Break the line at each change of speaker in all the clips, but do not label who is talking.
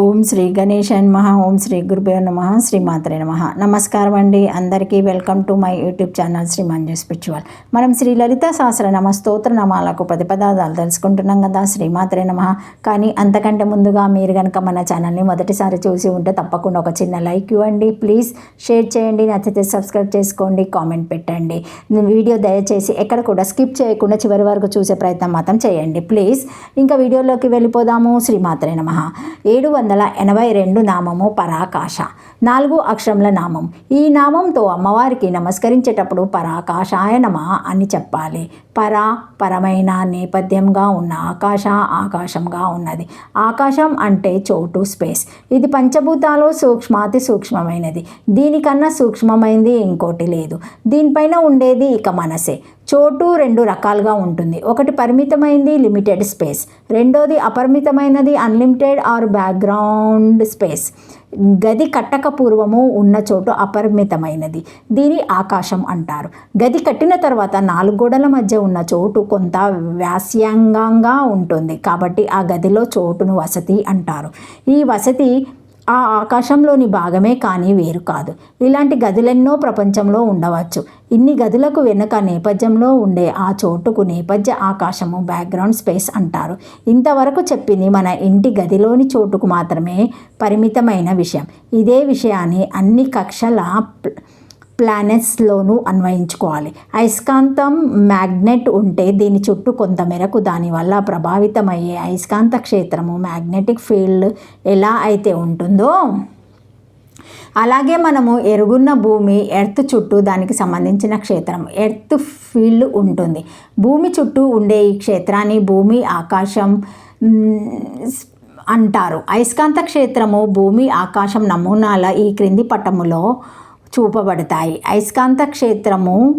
ఓం శ్రీ గణేష్ నమ ఓం శ్రీ గురుభ్యో నమ శ్రీ మాత్రే నమ. నమస్కారం అండి. అందరికీ welcome to my YouTube channel Sri Manju spiritual. మనం శ్రీ లలిత సహస్రనామ స్తోత్ర నామాలకు ప్రతిపదార్థాలు తెలుసుకుంటున్నాం కదా శ్రీమాత్రే నమ. కానీ అంతకంటే ముందుగా మీరు కనుక మన ఛానల్ని మొదటిసారి చూసి ఉంటే తప్పకుండా ఒక చిన్న లైక్ ఇవ్వండి. ప్లీజ్ షేర్ చేయండి. నచ్చితే సబ్స్క్రైబ్ చేసుకోండి. కామెంట్ పెట్టండి. వీడియో దయచేసి ఎక్కడ కూడా స్కిప్ చేయకుండా చివరి వరకు చూసే ప్రయత్నం మాత్రం చేయండి. ప్లీజ్. ఇంకా వీడియోలోకి వెళ్ళిపోదాము. శ్రీమాత్రే నమ. ఏడు వందల ఎనభై రెండు నామము పరాకాశ నాలుగు అక్షరముల నామం. ఈ నామంతో అమ్మవారికి నమస్కరించేటప్పుడు పరాకాశాయ నమ అని చెప్పాలి. పర పరమైన నేపథ్యంగా ఉన్న ఆకాశ ఆకాశంగా ఉన్నది. ఆకాశం అంటే చోటు స్పేస్. ఇది పంచభూతాలు సూక్ష్మాతి సూక్ష్మమైనది. దీనికన్నా సూక్ష్మమైనది ఇంకోటి లేదు. దీనిపైన ఉండేది ఇక మనసే. చోటు రెండు రకాలుగా ఉంటుంది. ఒకటి పరిమితమైంది లిమిటెడ్ స్పేస్. రెండోది అపరిమితమైనది అన్లిమిటెడ్ ఆర్ బ్యాక్గ్రౌండ్ స్పేస్ గది కట్టక పూర్వము ఉన్న చోటు అపరిమితమైనది. దీని ఆకాశం అంటారు. గది కట్టిన తర్వాత నాలుగు గోడల మధ్య ఉన్న చోటు కొంత వ్యాస్యాంగంగా ఉంటుంది. కాబట్టి ఆ గదిలో చోటును వసతి అంటారు. ఈ వసతి ఆ ఆకాశంలోని భాగమే కానీ వేరు కాదు. ఇలాంటి గదులెన్నో ప్రపంచంలో ఉండవచ్చు. ఇన్ని గదులకు వెనుక నేపథ్యంలో ఉండే ఆ చోటుకు నేపథ్య ఆకాశము బ్యాక్గ్రౌండ్ స్పేస్ అంటారు. ఇంతవరకు చెప్పింది మన ఇంటి గదిలోని చోటుకు మాత్రమే పరిమితమైన విషయం. ఇదే విషయాన్ని అన్ని కక్షల ప్లానెట్స్లోనూ అన్వయించుకోవాలి. అయస్కాంతం మ్యాగ్నెట్ ఉంటే దీని చుట్టూ కొంత మేరకు దానివల్ల ప్రభావితమయ్యే అయస్కాంత క్షేత్రము మ్యాగ్నెటిక్ ఫీల్డ్ ఎలా అయితే ఉంటుందో అలాగే మనము ఎరుగున్న భూమి ఎర్త్ చుట్టూ దానికి సంబంధించిన క్షేత్రం ఎర్త్ ఫీల్డ్ ఉంటుంది. భూమి చుట్టూ ఉండే ఈ క్షేత్రాన్ని భూమి ఆకాశం అంటారు. అయస్కాంత క్షేత్రము భూమి ఆకాశం నమూనాల ఈ క్రింది పటములో చూపబడతాయి. అయస్కాంత క్షేత్రము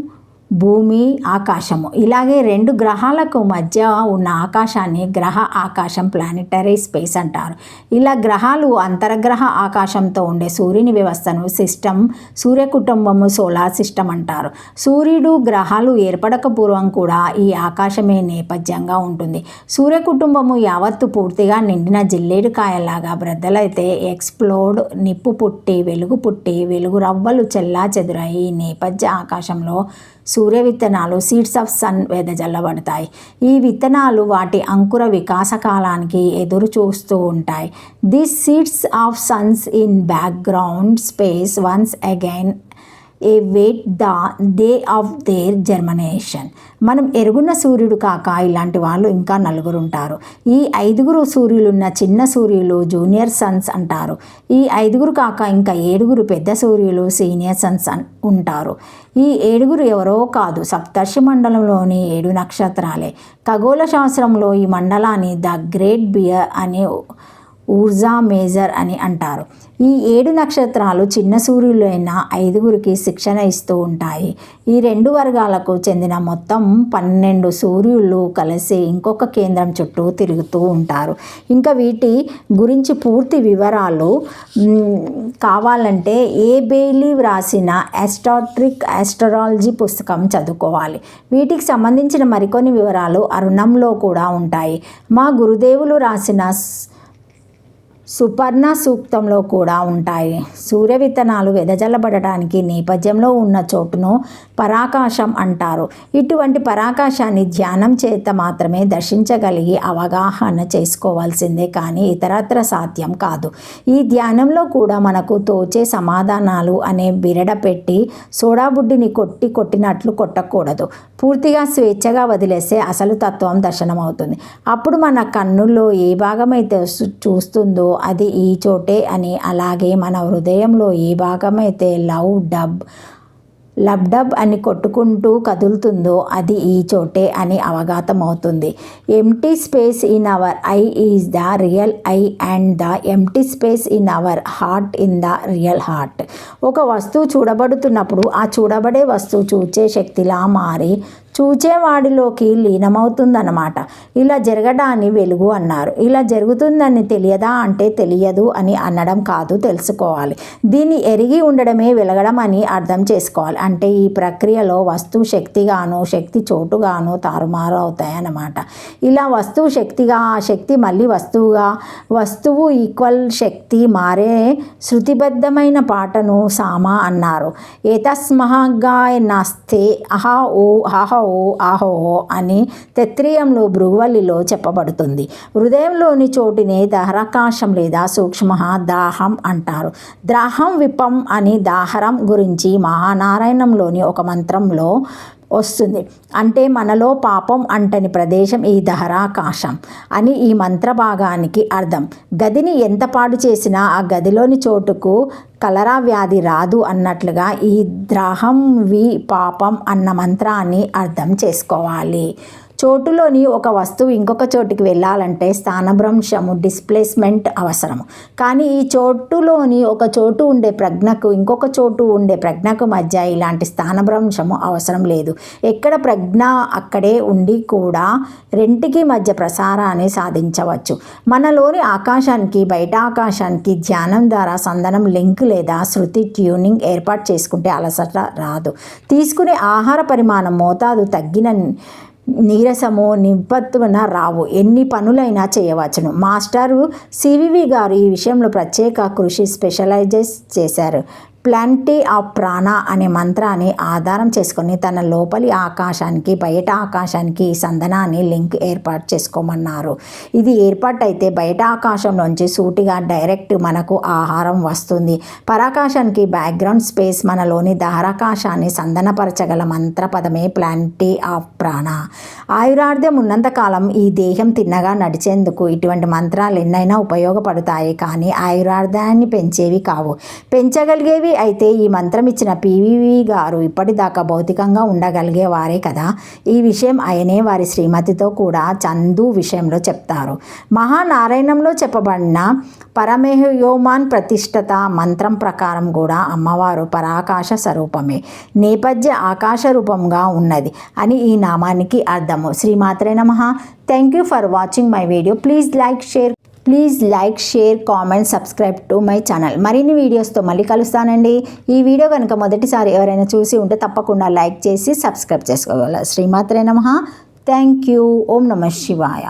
భూమి ఆకాశము. ఇలాగే రెండు గ్రహాలకు మధ్య ఉన్న ఆకాశాన్ని గ్రహ ఆకాశం ప్లానెటరీ స్పేస్ అంటారు. ఇలా గ్రహాలు అంతర్గ్రహ ఆకాశంతో ఉండే సూర్యుని వ్యవస్థను సిస్టమ్ సూర్య కుటుంబము సోలార్ సిస్టమ్ అంటారు. సూర్యుడు గ్రహాలు ఏర్పడక పూర్వం కూడా ఈ ఆకాశమే నేపథ్యంగా ఉంటుంది. సూర్య కుటుంబము యావత్తు పూర్తిగా నిండిన జిల్లేడు కాయలాగా బ్రద్దలైతే ఎక్స్ప్లోడ్ నిప్పు పుట్టి వెలుగు పుట్టి వెలుగు రవ్వలు చెల్లా చెదురై ఈ నేపథ్య ఆకాశంలో సూర్య విత్తనాలు సీడ్స్ ఆఫ్ సన్ వెదజల్లబడతాయి. ఈ విత్తనాలు వాటి అంకుర వికాస కాలానికి ఎదురు చూస్తూ ఉంటాయి. This seeds of suns in background space once again await the day of their germination. మనం ఎరుగున్న సూర్యుడు కాక ఇలాంటి వాళ్ళు ఇంకా నలుగురు ఉంటారు ఈ ఐదుగురు సూర్యులున్న చిన్న సూర్యులు జూనియర్ సన్స్ అంటారు. ఈ ఐదుగురు కాక ఇంకా ఏడుగురు పెద్ద సూర్యులు సీనియర్ సన్స్ ఉంటారు. ఈ ఏడుగురు ఎవరో కాదు సప్తర్షి మండలంలోని ఏడు నక్షత్రాలే. ఖగోళ శాస్త్రంలో ఈ మండలాన్ని ద గ్రేట్ బియర్ అనే ఊర్జా మేజర్ అని అంటారు. ఈ ఏడు నక్షత్రాలు చిన్న సూర్యులైన ఐదుగురికి శిక్షణ ఇస్తూ ఉంటాయి. ఈ రెండు వర్గాలకు చెందిన మొత్తం పన్నెండు సూర్యులు కలిసి ఇంకొక కేంద్రం చుట్టూ తిరుగుతూ ఉంటారు. ఇంకా వీటి గురించి పూర్తి వివరాలు కావాలంటే ఏ బెయిలీ వ్రాసిన ఆస్ట్రాట్రిక్ ఆస్ట్రాలజీ పుస్తకం చదువుకోవాలి. వీటికి సంబంధించిన మరికొన్ని వివరాలు అరుణంలో కూడా ఉంటాయి. మా గురుదేవులు రాసిన సుపర్ణ సూక్తంలో కూడా ఉంటాయి. సూర్య విత్తనాలు వెదజల్లబడటానికి నేపథ్యంలో ఉన్న చోటును పరాకాశం అంటారు. ఇటువంటి పరాకాశాన్ని ధ్యానం చేత మాత్రమే దర్శించగలిగి అవగాహన చేసుకోవాల్సిందే కానీ ఇతరత్ర సాధ్యం కాదు. ఈ ధ్యానంలో కూడా మనకు తోచే సమాధానాలు అనే బిరడ పెట్టి సోడాబుడ్డిని కొట్టి కొట్టినట్లు కొట్టకూడదు. పూర్తిగా స్వేచ్ఛగా వదిలేస్తే అసలు తత్వం దర్శనమవుతుంది. అప్పుడు మన కన్నుల్లో ఏ భాగమైతే చూస్తుందో అది ఈ చోటే అని అలాగే మన హృదయంలో ఏ భాగమైతే లవ్ డబ్. లబ్ డబ్ అని కొట్టుకుంటూ కదులుతుందో అది ఈ చోటే అని అవగాతం అవుతుంది empty space in our eye is the real eye and the empty space in our heart in the real heart. ఒక వస్తువు చూడబడుతున్నప్పుడు ఆ చూడబడే వస్తువు చూచే శక్తిలా మారి చూచేవాడిలోకి లీనమవుతుందన్నమాట. ఇలా జరగడాన్ని వెలుగు అన్నారు. ఇలా జరుగుతుందని తెలియదా అంటే తెలియదు అని అనడం కాదు తెలుసుకోవాలి. దీన్ని ఎరిగి ఉండడమే వెలగడం అని అర్థం చేసుకోవాలి. అంటే ఈ ప్రక్రియలో వస్తువు శక్తిగాను శక్తి చోటుగాను తారుమారు అవుతాయన్నమాట. ఇలా వస్తువు శక్తిగా ఆ శక్తి మళ్ళీ వస్తువుగా వస్తువు ఈక్వల్ శక్తి మారే శృతిబద్ధమైన పాటను సామా అన్నారు. ఏతస్మహగాయ నస్తే అహా ఓ అహా ఆహో ఆహో అని తెత్రియంలో భృగువల్లిలో చెప్పబడుతుంది. హృదయంలోని చోటిని దహరాకాశం లేదా సూక్ష్మ దాహం అంటారు. ద్రాహం విపం అని దాహరం గురించి మహానారాయణంలోని ఒక మంత్రంలో వస్తుంది. అంటే మనలో పాపం అంటని ప్రదేశం ఈ దహరాకాశం అని ఈ మంత్ర భాగానికి అర్థం. గదిని ఎంత పాడు చేసినా ఆ గదిలోని చోటుకు కలరా వ్యాధి రాదు అన్నట్లుగా ఈ ద్రాహం వి పాపం అన్న మంత్రాన్ని అర్థం చేసుకోవాలి. చోటులోని ఒక వస్తువు ఇంకొక చోటుకి వెళ్ళాలంటే స్థానభ్రంశము డిస్ప్లేస్మెంట్ అవసరము. కానీ ఈ చోటులోని ఒక చోటు ఉండే ప్రజ్ఞకు ఇంకొక చోటు ఉండే ప్రజ్ఞకు మధ్య ఇలాంటి స్థానభ్రంశము అవసరం లేదు. ఎక్కడ ప్రజ్ఞ అక్కడే ఉండి కూడా రెంటికి మధ్య ప్రసారాన్ని సాధించవచ్చు. మనలోని ఆకాశానికి బయట ఆకాశానికి ధ్యానం ద్వారా సందనం లింక్ లేదా శృతి ట్యూనింగ్ ఏర్పాటు చేసుకుంటే అలసట రాదు. తీసుకునే ఆహార పరిమాణం మోతాదు తగ్గిన నీరసము నింపత్తున రావు. ఎన్ని పనులైనా చేయవచ్చును. మాస్టారు సివివి గారు ఈ విషయంలో ప్రత్యేక కృషి స్పెషలైజెస్ చేశారు. ప్లాంటే ఆఫ్ ప్రాణ అనే మంత్రాన్ని ఆధారం చేసుకొని తన లోపలి ఆకాశానికి బయట ఆకాశానికి ఈ సందనాన్ని లింక్ ఏర్పాటు చేసుకోమన్నారు. ఇది ఏర్పాటైతే బయట ఆకాశంలోంచి సూటిగా డైరెక్ట్ మనకు ఆహారం వస్తుంది. పరాకాశానికి బ్యాక్గ్రౌండ్ స్పేస్ మనలోని దహరాకాశాన్ని సందనపరచగల మంత్రపదమే ప్లాంటీ ఆఫ్ ప్రాణ. ఆయురార్థం ఉన్నంతకాలం ఈ దేహం తిన్నగా నడిచేందుకు ఇటువంటి మంత్రాలు ఎన్నైనా ఉపయోగపడతాయి కానీ ఆయురార్థాన్ని పెంచేవి కావు. పెంచగలిగేవి అయితే ఈ మంత్రం ఇచ్చిన పీవీవి గారు ఇప్పటిదాకా భౌతికంగా ఉండగలిగే వారే కదా? ఈ విషయం ఆయనే వారి శ్రీమతితో కూడా చందు విషయంలో చెప్తారు. మహానారాయణంలో చెప్పబడిన పరమేహయోమాన్ ప్రతిష్టత మంత్రం ప్రకారం కూడా అమ్మవారు పరాకాశ స్వరూపమే. నేపథ్య ఆకాశ రూపంగా ఉన్నది అని ఈ నామానికి అర్థము. శ్రీమాత్రే నమ. Thank you for watching my video please like share please like share comment subscribe to my channel మరిన్ని వీడియోస్తో మళ్ళీ కలుస్తానండి. ఈ వీడియో కనుక మొదటిసారి ఎవరైనా చూసి ఉంటే తప్పకుండా లైక్ చేసి సబ్స్క్రైబ్ చేసుకోగలరు శ్రీమాత్రే నమ. థ్యాంక్ యూ ఓం నమ శివాయ.